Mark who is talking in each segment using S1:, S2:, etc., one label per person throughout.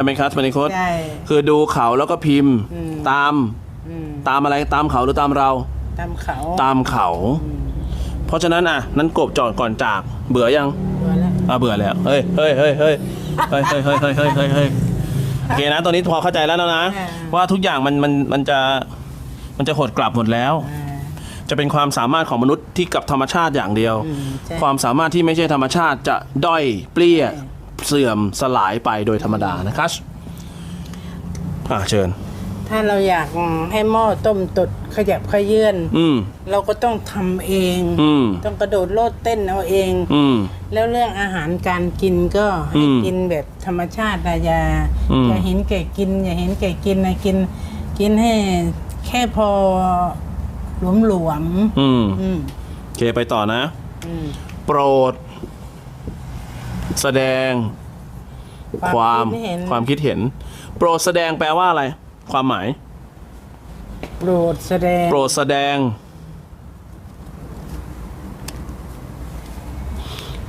S1: ช่ไหมครับสมานิโคต
S2: ใช่
S1: คือดูเขาแล้วก็พิมพ์
S2: อืม
S1: ตาม
S2: อืม
S1: ตามอะไรตามเขาหรือตามเรา
S2: ตามเขา
S1: ตามเขา เพราะฉะนั้นอะ นั้นกบจอดก่อนจาก เบื่อยัง
S2: เบื่อแล้ว
S1: อะเบื่อแล้วเฮ้ยเฮ้ยเฮ้ยเฮ้ยเฮ้ยเฮ้ยเฮ้ยเฮ้ยเฮ้ยเฮ้ยเฮ้ยโอเคนะตอนนี้พอเข้าใจแล้วนะ ว่าทุกอย่างมันมันมันจะมันจะหดกลับหมดแล้ว
S2: อ่า
S1: จะเป็นความสามารถของมนุษย์ที่กับธรรมชาติอย่างเดียว
S2: อืมใช่
S1: ความสามารถที่ไม่ใช่ธรรมชาติจะด้อยเปรี้ย เสื่อมสลายไปโดยธรรมดานะครับอะเชิญ
S2: ถ้าเราอยากให้หม้อต้มตดขยับขยื่น
S1: อืม
S2: เราก็ต้องทำเอง
S1: อืม
S2: ต้องกระโดดโลดเต้นเอาเอง
S1: อืม
S2: แล้วเรื่องอาหารการกินก็ให้
S1: อืม
S2: กินแบบธรรมชาตินะอย่า
S1: อืม
S2: อย่าเห็นแก่กิน อย่าเห็นแก่กินนะกิน กินให้แค่พอหลวมหลวม
S1: อืม
S2: ๆอืม
S1: โอเคไปต่อนะ
S2: อืม
S1: โปรด แสดงความ
S2: คิดเห็น
S1: ความคิดเห็น โปรดแสดงแปลว่าอะไร ความหมาย
S2: โปรดแสดง
S1: โปรดแสดง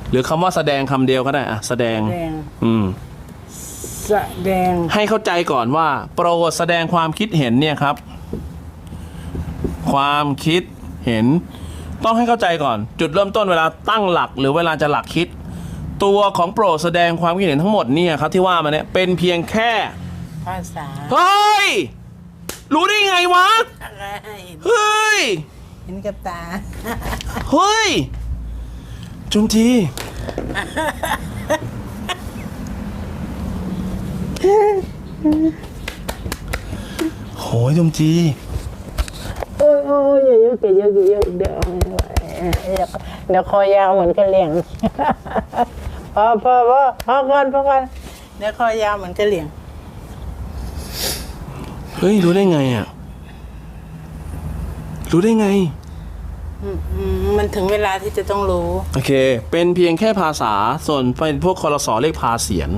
S1: หรือคำว่าแสดงคำเดียวก็ได้อะแสดง
S2: แสดง
S1: อืม
S2: แสดง
S1: ให้เข้าใจก่อนว่า โปรดแสดงความคิดเห็นเนี่ยครับ ความคิดเห็น ต้องให้เข้าใจก่อน จุดเริ่มต้นเวลาตั้งหลัก หรือเวลาจะหลักคิด ตัวของโปรดแสดงความคิดเห็นทั้งหมดเนี่ยครับที่ว่ามาเนี่ยเป็นเพียงแค่
S2: ภาษา
S1: เฮ้ยรู้ได้ไงวะ
S2: อะไร
S1: เฮ้ย
S2: เห็นกับตา
S1: เฮ้ยจุมทีโหยจุมจี
S2: โอ้ยโอ้ยอย่ายุกอย่ายุกอย่ายุกเดี๋ยวเดี๋ยวคอยาวเหมือนกระเหลี่ยง พอพอพอพอก่อนพอก่อนเดี๋ยวคอยาวเหมือนกระเหลี่ยง
S1: เฮ้ย รู้ได้ไงอะ รู้ได้ไง
S2: อืมอืมมันถึงเวลาที่จะต้องรู้
S1: โอเค เป็นเพียงแค่ภาษา ส่วนเป็นพวกคอรสอเรียกพาเสียน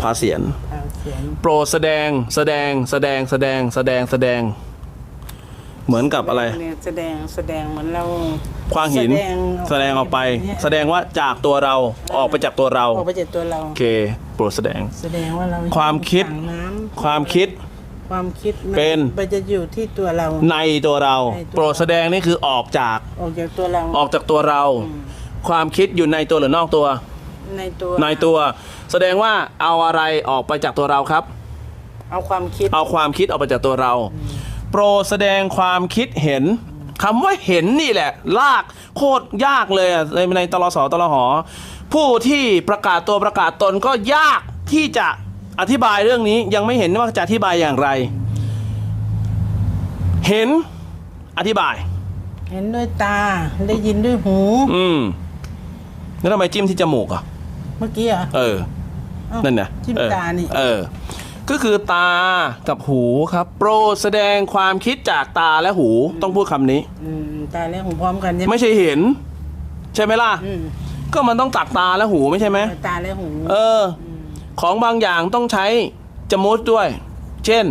S1: พาเสียน
S2: เอาเสียง
S1: โปรดแสดง แสดง แสดง แสดง แสดง แสดง เหมือนกับอะไร
S2: เนี่ยแสดงแสดงเหมือนเรา
S1: คว้างหินแสดงออกไป
S2: เนี่ย
S1: แสดงว่าจากตัวเราออกไปจากตัวเรา
S2: ออกไปจากตัวเรา
S1: โอเคโปรดแสดง
S2: แสดงว่าเรา
S1: ความคิด
S2: ถังน้ำ
S1: ความคิด
S2: ความคิดมั
S1: เป็น
S2: มันจะอยู่ที่ตัวเรา
S1: ในตัวเรา
S2: ในตัว
S1: โปรดแสดงนี่คือออกจาก
S2: ออกจากตัวเรา
S1: ออกจากตัวเรา ความคิดอยู่ในตัวหรือนอกตัว
S2: ในตัว
S1: ในตัว แสดงว่าเอาอะไรออกไปจากตัวเราครับ
S2: เอาความคิด
S1: เอาความคิดออกไปจากตัวเรา โปรดแสดงความคิดเห็นคำว่าเห็นนี่แหละ ลากโคตรยากเลยอะในในตลสตลหอ ผู้ที่ประกาศตัวประกาศตนก็ยากที่จะอธิบายเรื่องนี้ยังไม่เห็นว่าจะอธิบายอย่างไร เห็นอธิบาย
S2: เห็นด้วยตาได้ยินด้วยหู
S1: อืมแล้วทำไมจิ้มที่จมูกอะ
S2: เมื่อกี้เหรอะ
S1: เออ
S2: อ้าว
S1: นั่นนะ
S2: จิ้ม
S1: เออ
S2: ตานี่
S1: เออ ก็คือตากับหูครับ โปรดแสดงความคิดจากตาและหูต้องพูดคำนี้
S2: อืมตาและหูพร้อมกันใช่ไหม
S1: ไม่ใช่เห็น ใช่ไหมล่ะ
S2: อืม
S1: ก็มันต้องตักตาและหูไม่ใช่ไหม
S2: ตาและหู
S1: เออ ของบางอย่างต้องใช้จมูกด้วย เช่น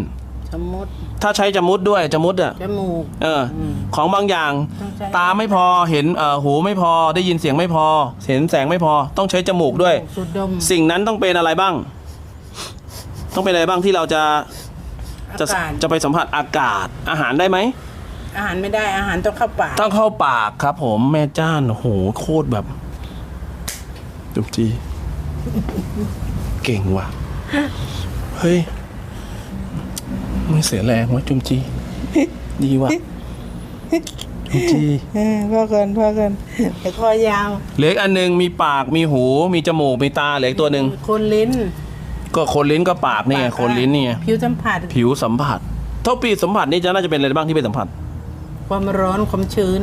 S2: สมมติ
S1: ถ้าใช้จมูกด้วยจมูกอะ
S2: จมูก
S1: เอออ
S2: ม
S1: ของบางอย่าง
S2: ต้องใช้
S1: ตาไม่พอเห็นเอ่อหูไม่พอได้ยินเสียงไม่พอ เห็นแสงไม่พอต้องใช้จมูกด้วย
S2: สูดดม
S1: สิ่งนั้นต้องเป็นอะไรบ้าง ต้องเป็นอะไรบ้างที่เราจะ
S2: อา
S1: จะ
S2: กาศ
S1: จะไปสัมผัสอากาศอาหารได้ไหม
S2: อาหารไม่ได้อาหารต้องเข้าปาก
S1: ต้องเข้าปากครับผมแม่จ้านโอ้โหโคตรแบบจุมจี เก่งว่ะ เฮ้ยไม่เสียแรงวะจุมจี ดีว่ะจุมจี
S2: เออพ่อเกินพ่อเกินแต่คอยาว
S1: เหลืออกอันหนึงมีปากมีหู มีจมูก มีตาเหลืออกตัวหนึ่ง
S2: คนลิ้น
S1: ก็คนลิ้นก็ปากนี่ไงคนลิ้นนี่ไง
S2: ผิวสัมผัส
S1: ผิวสัมผัสเท่าปีสัมผัสนี่จะน่าจะเป็นอะไรบ้างที่เป็นสัมผัส
S2: ความร้อนความชื้น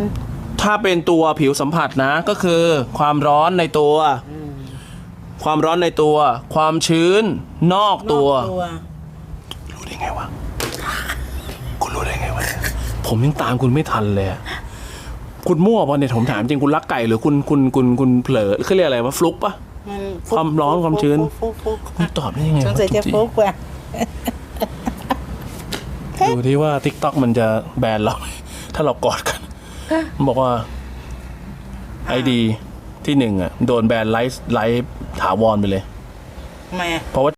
S1: ถ้าเป็นตัวผิวสัมผัสนะ ก็คือ ความร้อนในตัว ความร้อนในตัว ความชื้น นอกตัว
S2: นอกตัว
S1: รู้ได้ไงวะคุณรู้ได้ไงวะผมยังตามคุณไม่ทันเลยอะคุณมั่วป่ะเนี่ยผมถามจริงคุณรักไก่หรือคุณคุณคุณคุณเผลอเขาเรียกอะไรวะฟลุกปะ
S2: มัน
S1: ความร้อนความชื้น
S2: ฟุกฟุกฟุก
S1: คุณตอบได้ยังไง
S2: ส
S1: วะ
S2: งสัยจะ
S1: จริง
S2: ฟุกกว่า
S1: ๆดูที่ว่า t ิ k t o k มันจะแบนเราไหมถ้าเรากอดกันมันบอกว่าไอดีที่หนึ่งอะ โดนแบนไลฟ์ไลฟ์ถาวรไปเลย
S2: ทำไมอะ
S1: เพราะว่า